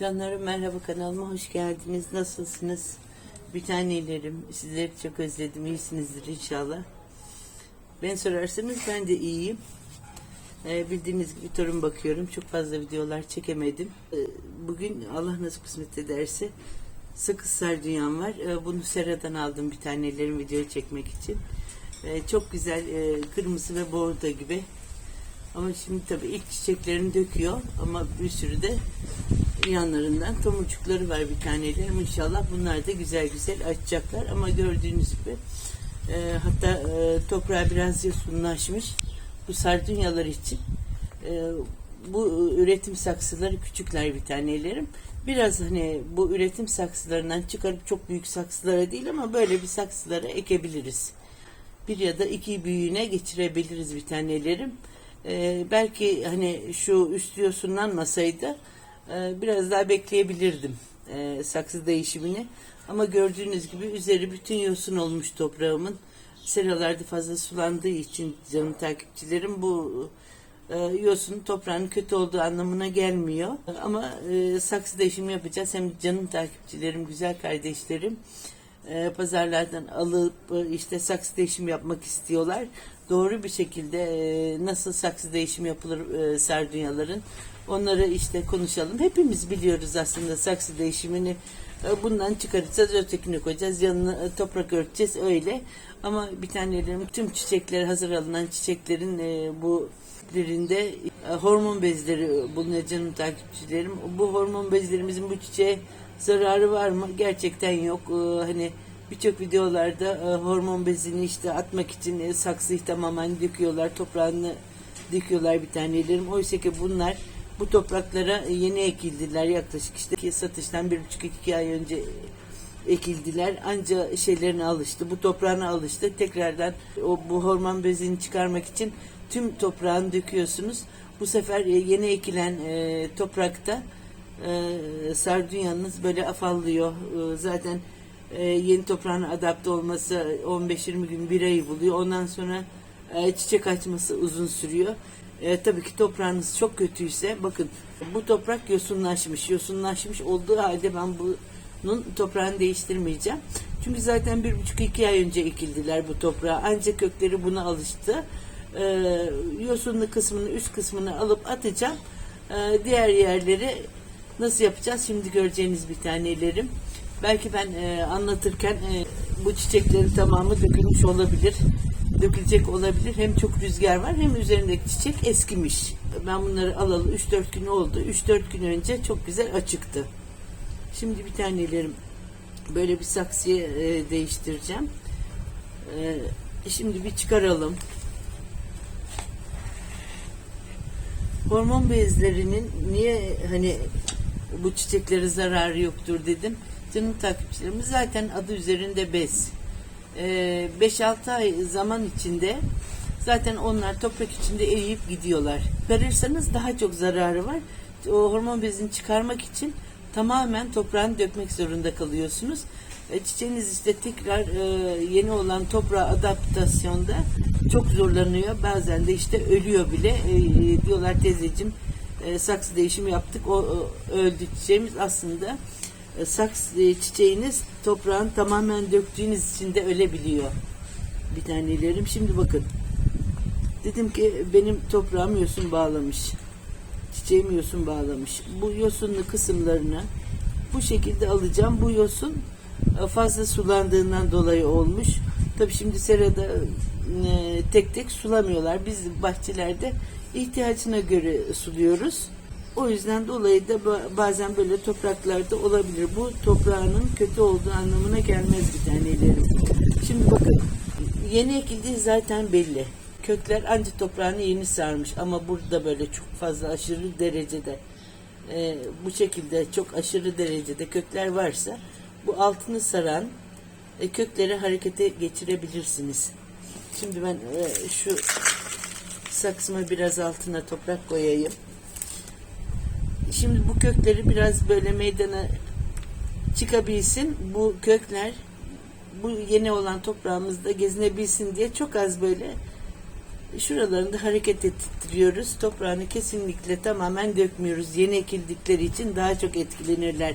Canlarım merhaba kanalıma hoş geldiniz. Nasılsınız? Bir tanelerim. Sizleri çok özledim. İyisinizdir inşallah. Ben sorarsanız ben de iyiyim. Ee, bildiğiniz gibi torun bakıyorum. Çok fazla videolar çekemedim. Ee, bugün Allah nasip kısmet ederse sakız sardunyam var. Ee, bunu Sera'dan aldım bir tanelerim video çekmek için. Ee, çok güzel e, kırmızı ve bordo gibi. Ama şimdi tabii ilk çiçeklerini döküyor ama bir sürü de yanlarından tomurcukları var bir tanelerim. İnşallah bunlar da güzel güzel açacaklar ama gördüğünüz gibi e, hatta e, toprağı biraz yosunlaşmış bu sardunyalar için. E, bu üretim saksıları küçükler bir tanelerim. Biraz hani bu üretim saksılarından çıkarıp çok büyük saksılara değil ama böyle bir saksılara ekebiliriz. Bir ya da iki büyüğüne geçirebiliriz bir tanelerim. Ee, belki hani şu üst yosunlanmasaydı biraz daha bekleyebilirdim e, saksı değişimini. Ama gördüğünüz gibi üzeri bütün yosun olmuş toprağımın. Seralarda fazla sulandığı için canım takipçilerim bu e, yosun toprağın kötü olduğu anlamına gelmiyor. Ama e, saksı değişimi yapacağız. Hem canım takipçilerim, güzel kardeşlerim e, pazarlardan alıp e, işte saksı değişimi yapmak istiyorlar. Doğru bir şekilde e, nasıl saksı değişimi yapılır e, sardunyaların onları işte konuşalım. Hepimiz biliyoruz aslında saksı değişimini. E, bundan çıkaracağız, ötekini koyacağız, yanına e, toprak örteceğiz öyle. Ama bir tanelerim tüm çiçekleri hazır alınan çiçeklerin e, bu birinde e, hormon bezleri bulunuyor canım takipçilerim. Bu hormon bezlerimizin bu çiçeğe zararı var mı? Gerçekten yok. Hani birçok videolarda hormon bezini işte atmak için saksıyı tamamen döküyorlar, toprağını döküyorlar bir tanelerim. Oysa ki bunlar bu topraklara yeni ekildiler yaklaşık işte satıştan bir buçuk iki ay önce ekildiler. Anca şeylerine alıştı. Bu toprağına alıştı. Tekrardan o bu hormon bezini çıkarmak için tüm toprağını döküyorsunuz. Bu sefer e, yeni ekilen e, toprakta e, sardunyanız böyle afallıyor. E, zaten e, yeni toprağına adapte olması 15-20 gün bir ayı buluyor. Ondan sonra e, çiçek açması uzun sürüyor. E, tabii ki toprağınız çok kötüyse bakın bu toprak yosunlaşmış. Yosunlaşmış olduğu halde ben bunun toprağını değiştirmeyeceğim. Çünkü zaten bir buçuk iki ay önce ekildiler bu toprağa. Ancak kökleri buna alıştı. E, yosunlu kısmını üst kısmını alıp atacağım. E, diğer yerleri nasıl yapacağız şimdi göreceğiniz bir tanelerim. Belki ben e, anlatırken e, bu çiçeklerin tamamı dökülmüş olabilir. Dökülecek olabilir. Hem çok rüzgar var hem üzerindeki çiçek eskimiş. Ben bunları alalı 3-4 gün oldu. 3-4 gün önce çok güzel açıktı. Şimdi bir tanelerim böyle bir saksıya e, değiştireceğim. E, şimdi bir çıkaralım. Hormon bezlerinin niye hani bu çiçeklere zararı yoktur dedim. Canım takipçilerimiz zaten adı üzerinde bez. Ee, 5-6 ay zaman içinde zaten onlar toprak içinde eriyip gidiyorlar. Verirsanız daha çok zararı var. O hormon bezini çıkarmak için tamamen toprağını dökmek zorunda kalıyorsunuz. E, çiçeğiniz işte tekrar e, yeni olan toprağa adaptasyonda çok zorlanıyor. Bazen de işte ölüyor bile. E, diyorlar teyzeciğim saksı değişimi yaptık. O, öldü çiçeğimiz aslında saks e, çiçeğiniz toprağın tamamen döktüğünüz için de ölebiliyor. Bir tanelerim. Şimdi bakın. Dedim ki benim toprağım yosun bağlamış. Çiçeğim yosun bağlamış. Bu yosunlu kısımlarını bu şekilde alacağım. Bu yosun e, fazla sulandığından dolayı olmuş. Tabi şimdi serada e, tek tek sulamıyorlar. Biz bahçelerde ihtiyacına göre suluyoruz. O yüzden dolayı da ba- bazen böyle topraklarda olabilir. Bu toprağının kötü olduğu anlamına gelmez bir tanelerim. Şimdi bakın yeni ekildiği zaten belli. Kökler anti toprağını yeni sarmış ama burada böyle çok fazla aşırı derecede e, bu şekilde çok aşırı derecede kökler varsa bu altını saran e, kökleri harekete geçirebilirsiniz. Şimdi ben e, şu saksıma biraz altına toprak koyayım. Şimdi bu kökleri biraz böyle meydana çıkabilsin. Bu kökler bu yeni olan toprağımızda gezinebilsin diye çok az böyle Şuralarında hareket ettiriyoruz. Toprağını kesinlikle tamamen dökmüyoruz. Yeni ekildikleri için daha çok etkilenirler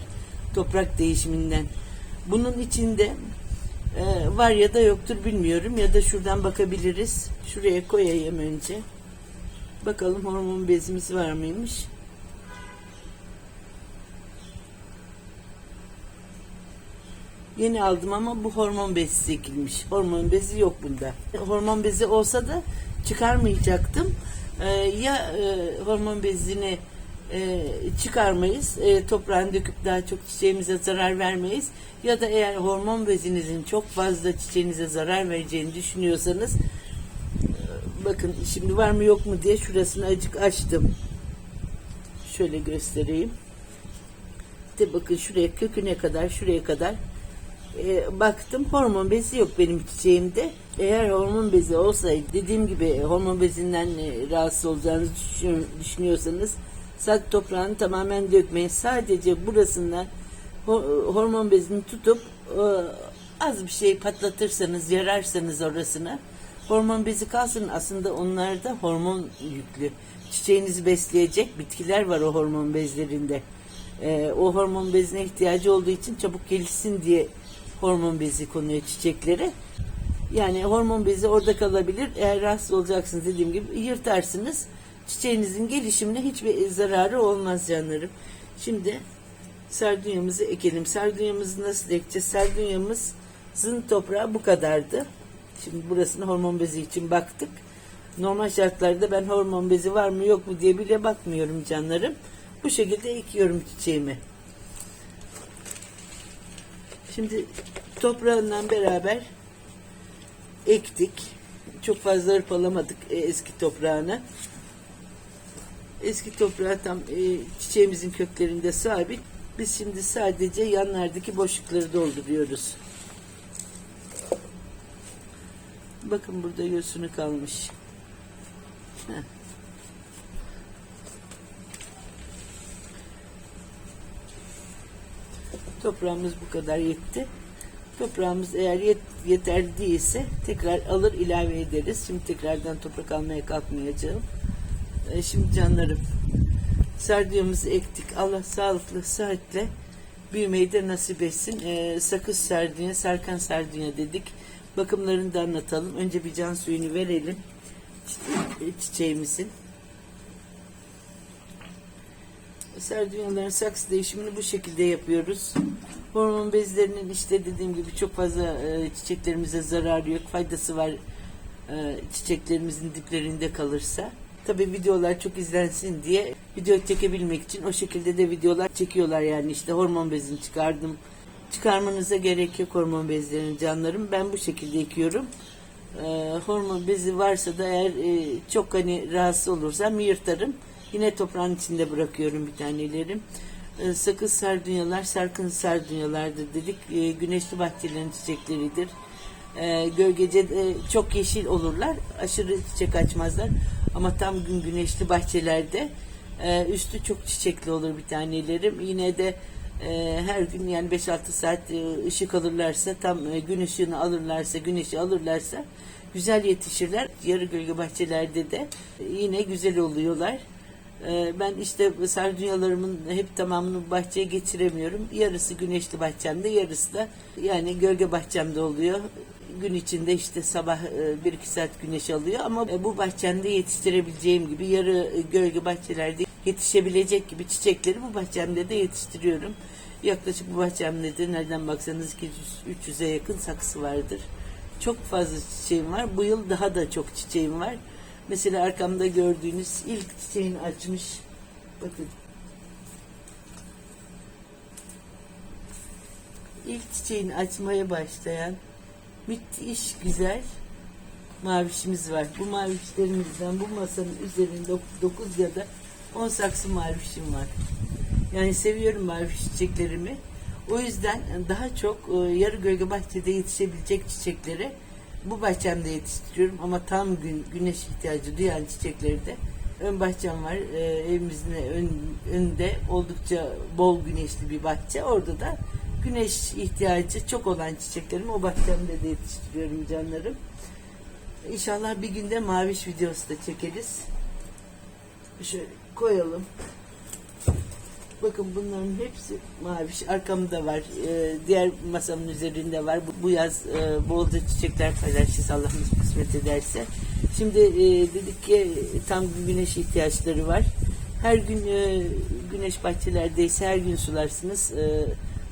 toprak değişiminden. Bunun içinde e, var ya da yoktur bilmiyorum ya da şuradan bakabiliriz. Şuraya koyayım önce. Bakalım hormon bezimiz var mıymış? Yeni aldım ama bu hormon bezi çekilmiş. Hormon bezi yok bunda. Hormon bezi olsa da çıkarmayacaktım. Ee, ya e, hormon bezini e, çıkarmayız, e, toprağını döküp daha çok çiçeğimize zarar vermeyiz. Ya da eğer hormon bezinizin çok fazla çiçeğinize zarar vereceğini düşünüyorsanız e, bakın şimdi var mı yok mu diye şurasını acık açtım. Şöyle göstereyim. De bakın şuraya köküne kadar şuraya kadar e, baktım hormon bezi yok benim çiçeğimde. Eğer hormon bezi olsaydı dediğim gibi hormon bezinden e, rahatsız olacağınızı düşün- düşünüyorsanız sadece toprağını tamamen dökmeyin. Sadece burasından ho- hormon bezini tutup e, az bir şey patlatırsanız yararsanız orasına hormon bezi kalsın aslında onlar da hormon yüklü. Çiçeğinizi besleyecek bitkiler var o hormon bezlerinde. E, o hormon bezine ihtiyacı olduğu için çabuk gelişsin diye hormon bezi konuyor çiçeklere. Yani hormon bezi orada kalabilir. Eğer rahatsız olacaksınız dediğim gibi yırtarsınız. Çiçeğinizin gelişimine hiçbir zararı olmaz canlarım. Şimdi sardunyamızı ekelim. Sardunyamızı nasıl ekeceğiz? Sardunyamızın toprağı bu kadardı. Şimdi burasını hormon bezi için baktık. Normal şartlarda ben hormon bezi var mı yok mu diye bile bakmıyorum canlarım. Bu şekilde ekiyorum çiçeğimi. Şimdi toprağından beraber ektik. Çok fazla hırpalamadık e, eski toprağını. Eski toprağı tam e, çiçeğimizin köklerinde sabit. Biz şimdi sadece yanlardaki boşlukları dolduruyoruz. Bakın burada yosunu kalmış. Heh. Toprağımız bu kadar yetti. Toprağımız eğer yet, yeterli değilse tekrar alır ilave ederiz. Şimdi tekrardan toprak almaya kalkmayacağım. Ee, şimdi canlarım sardunyamızı ektik. Allah sağlıklı sıhhatle büyümeyi de nasip etsin. Ee, sakız sardunya, sarkan sardunya dedik. Bakımlarını da anlatalım. Önce bir can suyunu verelim çi- çiçeğimizin. Sardunyaların saksı değişimini bu şekilde yapıyoruz. Hormon bezlerinin işte dediğim gibi çok fazla e, çiçeklerimize zararı yok. Faydası var e, çiçeklerimizin diplerinde kalırsa. Tabi videolar çok izlensin diye video çekebilmek için o şekilde de videolar çekiyorlar yani işte hormon bezini çıkardım. Çıkarmanıza gerek yok hormon bezlerinin canlarım. Ben bu şekilde ekiyorum. E, hormon bezi varsa da eğer e, çok hani rahatsız olursam yırtarım. Yine toprağın içinde bırakıyorum bir tanelerim. E, sakız sardunyalar sarkın sardunyalardır dedik. E, güneşli bahçelerin çiçekleridir. E, gölgece de çok yeşil olurlar. Aşırı çiçek açmazlar. Ama tam gün güneşli bahçelerde e, üstü çok çiçekli olur bir tanelerim. Yine de e, her gün yani 5-6 saat e, ışık alırlarsa tam e, gün ışığını alırlarsa güneşi alırlarsa güzel yetişirler. Yarı gölge bahçelerde de yine güzel oluyorlar. Ee, Ben işte sardunyalarımın hep tamamını bahçeye getiremiyorum. Yarısı güneşli bahçemde, yarısı da yani gölge bahçemde oluyor. Gün içinde işte sabah e, bir iki saat güneş alıyor ama e, bu bahçemde yetiştirebileceğim gibi yarı e, gölge bahçelerde yetişebilecek gibi çiçekleri bu bahçemde de yetiştiriyorum. Yaklaşık bu bahçemde de nereden baksanız 200-300'e yakın saksı vardır. Çok fazla çiçeğim var. Bu yıl daha da çok çiçeğim var. Mesela arkamda gördüğünüz ilk çiçeğini açmış. Bakın. İlk çiçeğini açmaya başlayan müthiş güzel mavişimiz var. Bu mavişlerimizden bu masanın üzerinde 9 ya da 10 saksı mavişim var. Yani seviyorum maviş çiçeklerimi. O yüzden daha çok e, yarı gölge bahçede yetişebilecek çiçekleri bu bahçemde yetiştiriyorum ama tam gün güneş ihtiyacı duyan çiçekleri de ön bahçem var. E, evimizin ön, önünde oldukça bol güneşli bir bahçe. Orada da güneş ihtiyacı çok olan çiçeklerimi o bahçemde de yetiştiriyorum canlarım. İnşallah bir günde maviş videosu da çekeriz. Şöyle koyalım. Bakın bunların hepsi maviş. Arkamda var. Ee, diğer masamın üzerinde var. Bu, bu yaz e, bolca çiçekler paylaşacağız Allah kısmet ederse. Şimdi e, dedik ki tam güneş ihtiyaçları var. Her gün e, güneş bahçelerdeyse her gün sularsınız. E,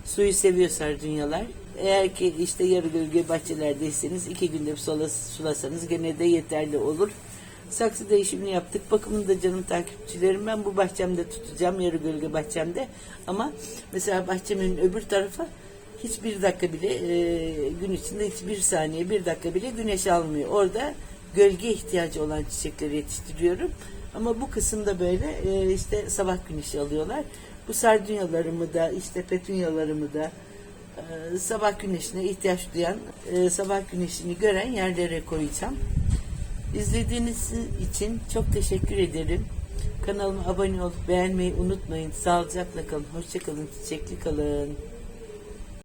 suyu seviyor sardunyalar. Eğer ki işte yarı gölge bahçelerdeyseniz iki günde bir sulasanız gene de yeterli olur. Saksı değişimini yaptık. Bakımını da canım takipçilerim. Ben bu bahçemde tutacağım. Yarı gölge bahçemde. Ama mesela bahçemin öbür tarafa hiçbir dakika bile e, gün içinde hiçbir saniye bir dakika bile güneş almıyor. Orada gölge ihtiyacı olan çiçekleri yetiştiriyorum. Ama bu kısımda böyle e, işte sabah güneşi alıyorlar. Bu sardunyalarımı da işte petunyalarımı da e, sabah güneşine ihtiyaç duyan e, sabah güneşini gören yerlere koyacağım. İzlediğiniz için çok teşekkür ederim. Kanalıma abone olup beğenmeyi unutmayın. Sağlıcakla kalın. Hoşçakalın. Çiçekli kalın.